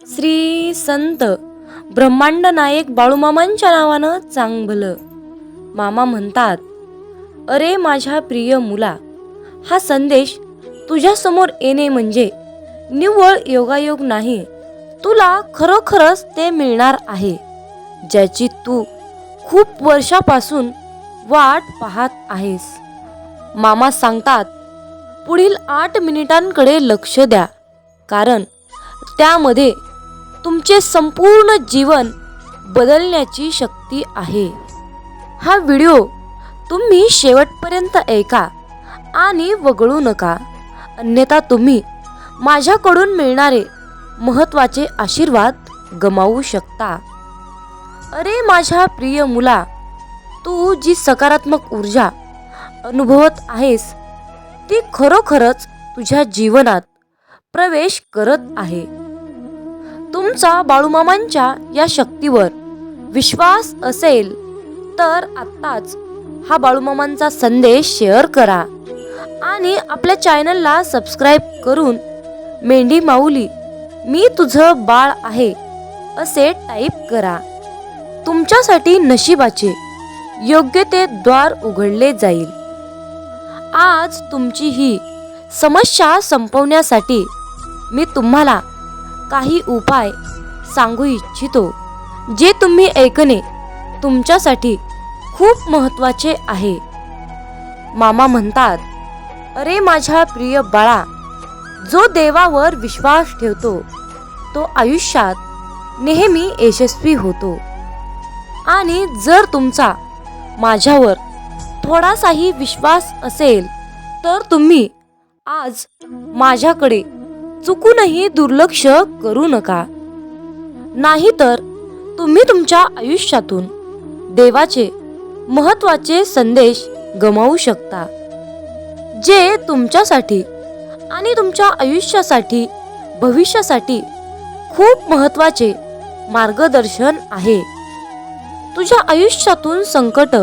श्री संत ब्रह्मांड नायक बाळूमामांच्या नावानं चांगलं. मामा म्हणतात अरे माझ्या प्रिय मुला हा संदेश तुझ्यासमोर येणे म्हणजे निव्वळ योगायोग नाही. तुला खरोखरच ते मिळणार आहे ज्याची तू खूप वर्षापासून वाट पाहत आहेस. मामा सांगतात पुढील आठ मिनिटांकडे लक्ष द्या कारण त्यामध्ये तुमचे संपूर्ण जीवन बदलण्याची शक्ती आहे. हा व्हिडिओ तुम्ही शेवटपर्यंत ऐका आणि वगळू नका. अन्यथा तुम्ही माझ्याकडून मिळणारे महत्त्वाचे आशीर्वाद गमावू शकता. अरे माझ्या प्रिय मुला तू जी सकारात्मक ऊर्जा अनुभवत आहेस ती खरोखरच तुझ्या जीवनात प्रवेश करत आहे. तुमचा बाळूमामांच्या या शक्तीवर विश्वास असेल तर आत्ताच हा बाळूमामांचा संदेश शेअर करा आणि आपल्या चॅनलला सबस्क्राईब करून मेंढी माऊली मी तुझं बाळ आहे असे टाईप करा. तुमच्यासाठी नशिबाचे योग्य ते द्वार उघडले जाईल. आज तुमची ही समस्या संपवण्यासाठी मी तुम्हाला काही उपाय सांगू इच्छितो जे तुम्ही ऐकणे तुमच्यासाठी खूप महत्त्वाचे आहे. मामा म्हणतात अरे माझ्या प्रिय बाळा जो देवावर विश्वास ठेवतो तो आयुष्यात नेहमी यशस्वी होतो. आणि जर तुमचा माझ्यावर थोडासाही विश्वास असेल तर तुम्ही आज माझ्याकडे चुकूनही दुर्लक्ष करू नका. नाहीतर तुम्ही तुमच्या आयुष्यातून देवाचे महत्त्वाचे संदेश गमावू शकता जे तुमच्यासाठी आणि तुमच्या आयुष्यासाठी भविष्यासाठी खूप महत्त्वाचे मार्गदर्शन आहे. तुझ्या आयुष्यातून संकट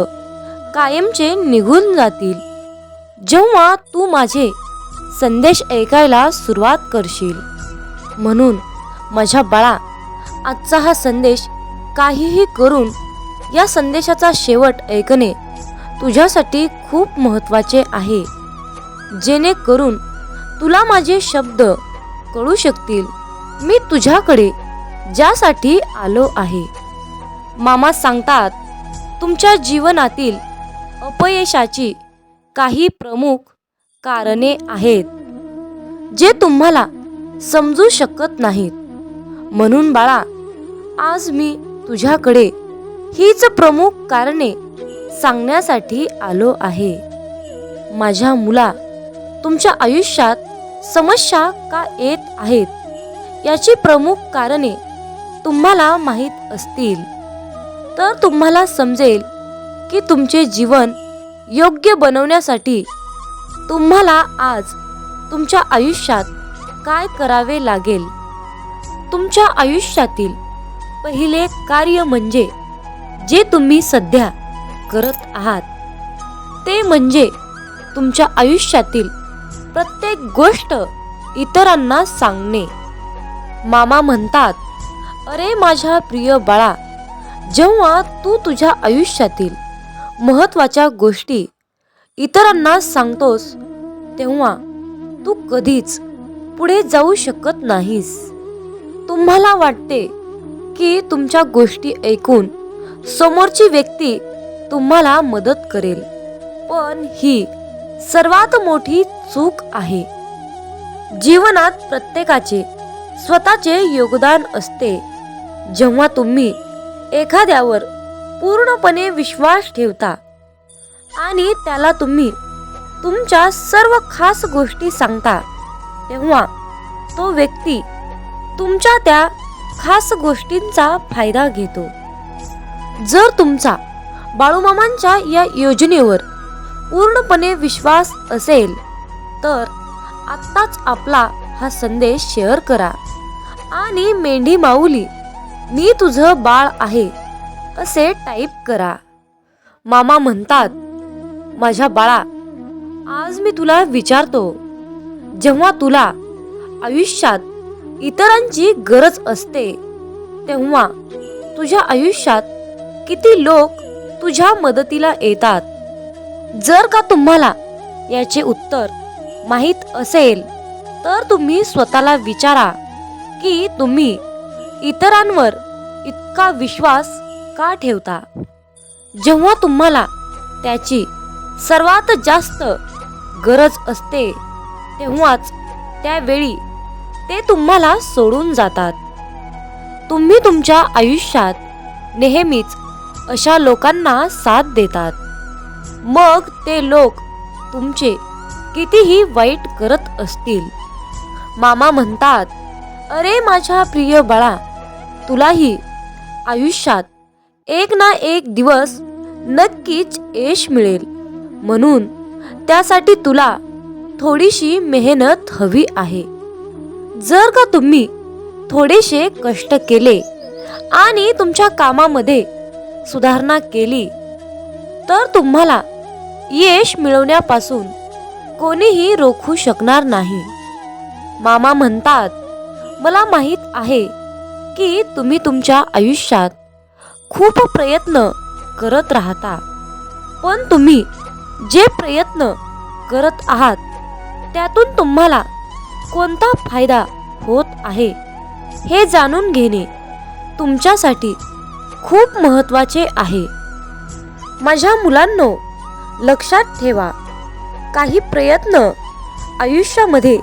कायमचे निघून जातील. जेव्हा तू माझे संदेश ऐकायला सुरुवात करशील. म्हणून माझ्या बाळा आजचा हा संदेश काहीही करून या संदेशाचा शेवट ऐकणे तुझ्यासाठी खूप महत्त्वाचे आहे. जेणेकरून तुला माझे शब्द कळू शकतील. मी तुझ्याकडे ज्यासाठी आलो आहे. मामा सांगतात तुमच्या जीवनातील अपयशाची काही प्रमुख कारणे आहेत जे तुम्हाला समजू शकत नाहीत. म्हणून बाळा आज मी तुझ्याकडे हीच प्रमुख कारणे सांगण्यासाठी आलो आहे. माझ्या मुला तुमच्या आयुष्यात समस्या का येत आहेत याची प्रमुख कारणे तुम्हाला माहीत असतील. तर तुम्हाला समजेल की तुमचे जीवन योग्य बनवण्यासाठी तुम्हाला आज तुमच्या आयुष्यात काय करावे लागेल? तुमच्या आयुष्यातील पहिले कार्य म्हणजे जे तुम्ही सध्या करत आहात ते म्हणजे तुमच्या आयुष्यातील प्रत्येक गोष्ट इतरांना सांगणे. मामा म्हणतात अरे माझ्या प्रिय बाळा जेव्हा तू तुझ्या आयुष्यातील महत्त्वाच्या गोष्टी इतरांना सांगतोस तेव्हा तू कधीच पुढे जाऊ शकत नाहीस. तुम्हाला वाटते की तुमच्या गोष्टी ऐकून समोरची व्यक्ती तुम्हाला मदत करेल पण ही सर्वात मोठी चूक आहे. जीवनात प्रत्येकाचे स्वतःचे योगदान असते. जेव्हा तुम्ही एखाद्यावर पूर्णपणे विश्वास ठेवता आणि त्याला तुम्ही तुमच्या सर्व खास गोष्टी सांगता. तेव्हा तो व्यक्ती तुमच्या त्या खास गोष्टींचा फायदा घेतो. जर तुमचा बाळूमामांच्या या योजनेवर पूर्णपणे विश्वास असेल तर आत्ताच आपला हा संदेश शेअर करा. आणि मेंढी माऊली मी तुझं बाळ आहे असे टाईप करा. मामा म्हणतात माझ्या बाळा आज मी तुला विचारतो जेव्हा तुला आयुष्यात इतरांची गरज असते तेव्हा तुझ्या आयुष्यात किती लोक तुझ्या मदतीला येतात? जर का तुम्हाला याचे उत्तर माहीत असेल तर तुम्ही स्वतःला विचारा की तुम्ही इतरांवर इतका विश्वास का ठेवता? जेव्हा तुम्हाला त्याची सर्वात जास्त गरज असते तेव्हाच त्यावेळी ते तुम्हाला सोडून जातात. तुम्ही तुमच्या आयुष्यात नेहमीच अशा लोकांना साथ देतात. मग ते लोक तुमचे कितीही वाईट करत असतील. मामा म्हणतात अरे माझ्या प्रिय बाळा तुलाही आयुष्यात एक ना एक दिवस नक्कीच यश मिळेल. म्हणून त्यासाठी तुला थोडीशी मेहनत हवी आहे. जर का तुम्ही थोडेसे कष्ट केले आणि तुमच्या कामामध्ये सुधारणा केली तर तुम्हाला यश मिळवण्यापासून कोणीही रोखू शकणार नाही. मामा म्हणतात मला माहीत आहे की तुम्ही तुमच्या आयुष्यात खूप प्रयत्न करत राहता पण तुम्ही जे प्रयत्न करत आहात त्यातून तुम्हाला कोणता फायदा होत आहे हे जाणून घेणे तुमच्यासाठी खूप महत्त्वाचे आहे. माझ्या मुलांनो लक्षात ठेवा काही प्रयत्न आयुष्यामध्ये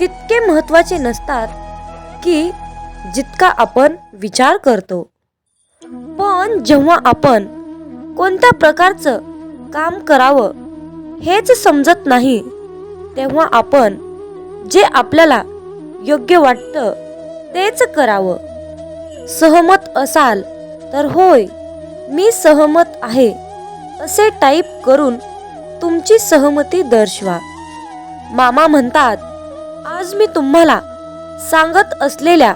तितके महत्त्वाचे नसतात की जितका आपण विचार करतो. पण जेव्हा आपण कोणत्या प्रकारचं काम करावं हेच समजत नाही तेव्हा आपण जे आपल्याला योग्य वाटतं तेच करावं. सहमत असाल तर होय मी सहमत आहे असे टाईप करून तुमची सहमती दर्शवा. मामा म्हणतात आज मी तुम्हाला सांगत असलेल्या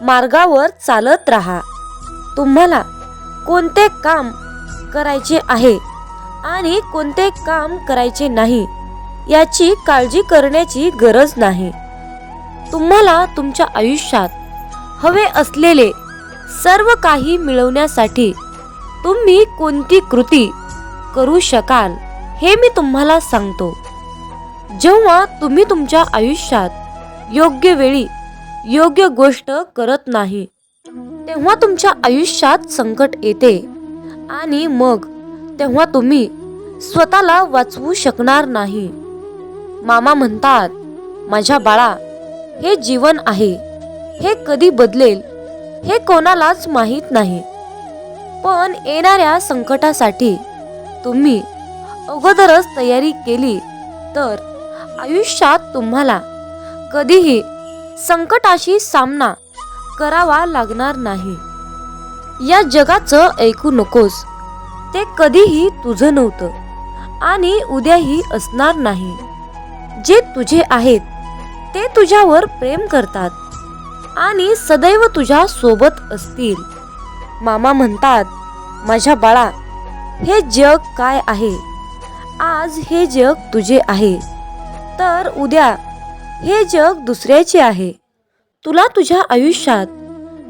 मार्गावर चालत राहा. तुम्हाला कोणते काम करायचे आहे आणि कोणते काम करायचे नाही याची काळजी करण्याची गरज नाही. तुम्हाला तुमच्या आयुष्यात हवे असलेले सर्व काही मिळवण्यासाठी तुम्ही कोणती कृती करू शकाल हे मी तुम्हाला सांगतो. जेव्हा तुम्ही तुमच्या आयुष्यात योग्य वेळी योग्य गोष्ट करत नाही तेव्हा तुमच्या आयुष्यात संकट येते आणि मग तेव्हा तुम्ही स्वतःला वाचवू शकणार नाही. मामा म्हणतात माझ्या बाळा हे जीवन आहे. हे कधी बदलेल हे कोणालाच माहीत नाही. पण येणाऱ्या संकटासाठी तुम्ही अगोदरच तयारी केली तर आयुष्यात तुम्हाला कधीही संकटाशी सामना करावा लागणार नाही. या जगाचं ऐकू नकोस. ते कधीही तुझं नव्हतं आणि उद्याही असणार नाही. जे तुझे आहेत ते तुझ्यावर प्रेम करतात आणि सदैव तुझ्या सोबत असतील. मामा म्हणतात माझ्या बाळा हे जग काय आहे? आज हे जग तुझे आहे. तर उद्या हे जग दुसऱ्याचे आहे. तुला तुझ्या आयुष्यात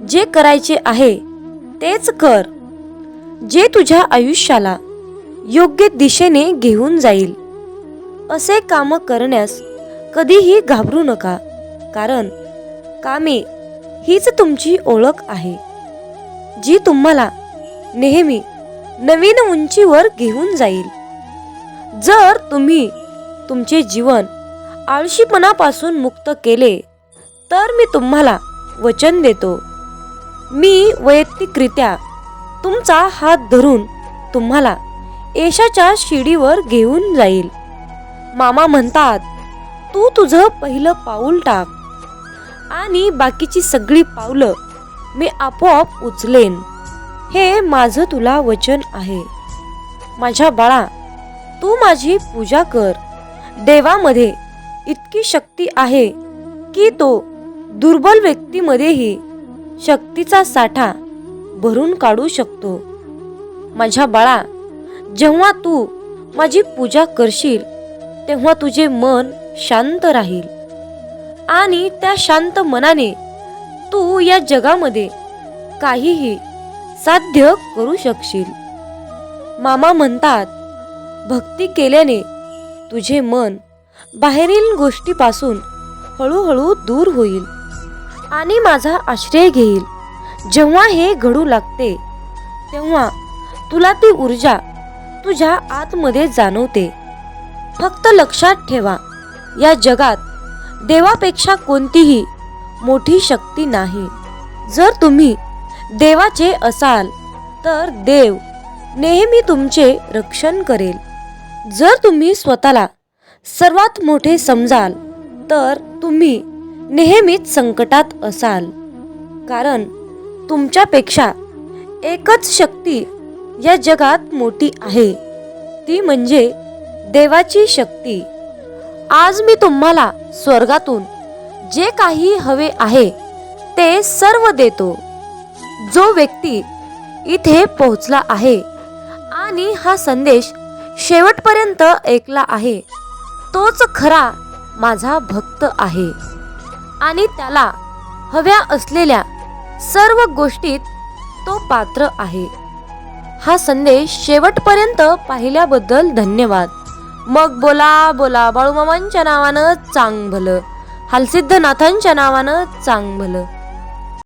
जे करायचे आहे तेच कर. जे तुझ्या आयुष्याला योग्य दिशेने घेऊन जाईल. असे काम करण्यास कधीही घाबरू नका कारण कामे हीच तुमची ओळख आहे जी तुम्हाला नेहमी नवीन उंचीवर घेऊन जाईल. जर तुम्ही तुमचे जीवन आळशीपणापासून मुक्त केले तर मी तुम्हाला वचन देतो. मी वैयक्तिकरित्या तुमचा हात धरून तुम्हाला यशाच्या शिडीवर घेऊन जाईल. मामा म्हणतात तू तुझं पहिलं पाऊल टाक आणि बाकीची सगळी पावलं मी आपोआप उचलेन. हे माझं तुला वचन आहे. माझ्या बाळा तू माझी पूजा कर. देवामध्ये इतकी शक्ती आहे की तो दुर्बल व्यक्तीमध्येही शक्तीचा साठा भरून काढू शकतो. माझ्या बाळा जेव्हा तू माझी पूजा करशील तेव्हा तुझे मन शांत राहील. आणि त्या शांत मनाने तू या जगामध्ये काहीही साध्य करू शकशील. मामा म्हणतात भक्ती केल्याने तुझे मन बाहेरील गोष्टीपासून हळूहळू दूर होईल आणि माझा आश्रय घेईल. जेव्हा हे घडू लागते तेव्हा तुला ती ऊर्जा तुझ्या आतमध्ये जाणवते. फक्त लक्षात ठेवा या जगात देवापेक्षा कोणतीही मोठी शक्ती नाही. जर तुम्ही देवाचे असाल तर देव नेहमी तुमचे रक्षण करेल. जर तुम्ही स्वतःला सर्वात मोठे समजाल तर तुम्ही नेहमीच संकटात असाल. कारण तुमच्यापेक्षा एकच शक्ती या जगात मोठी आहे. ती म्हणजे देवाची शक्ती. आज मी तुम्हाला स्वर्गातून जे काही हवे आहे ते सर्व देतो. जो व्यक्ती इथे पोहोचला आहे आणि हा संदेश शेवटपर्यंत ऐकला आहे तोच खरा माझा भक्त आहे. आणि त्याला हव्या असलेल्या सर्व गोष्टीत तो पात्र आहे. हा संदेश शेवटपर्यंत पाहिल्याबद्दल धन्यवाद. मग बोला बोला बाळूमामांच्या नावानं चांग भलं हालसिद्धनाथांच्या नावानं चांग भलं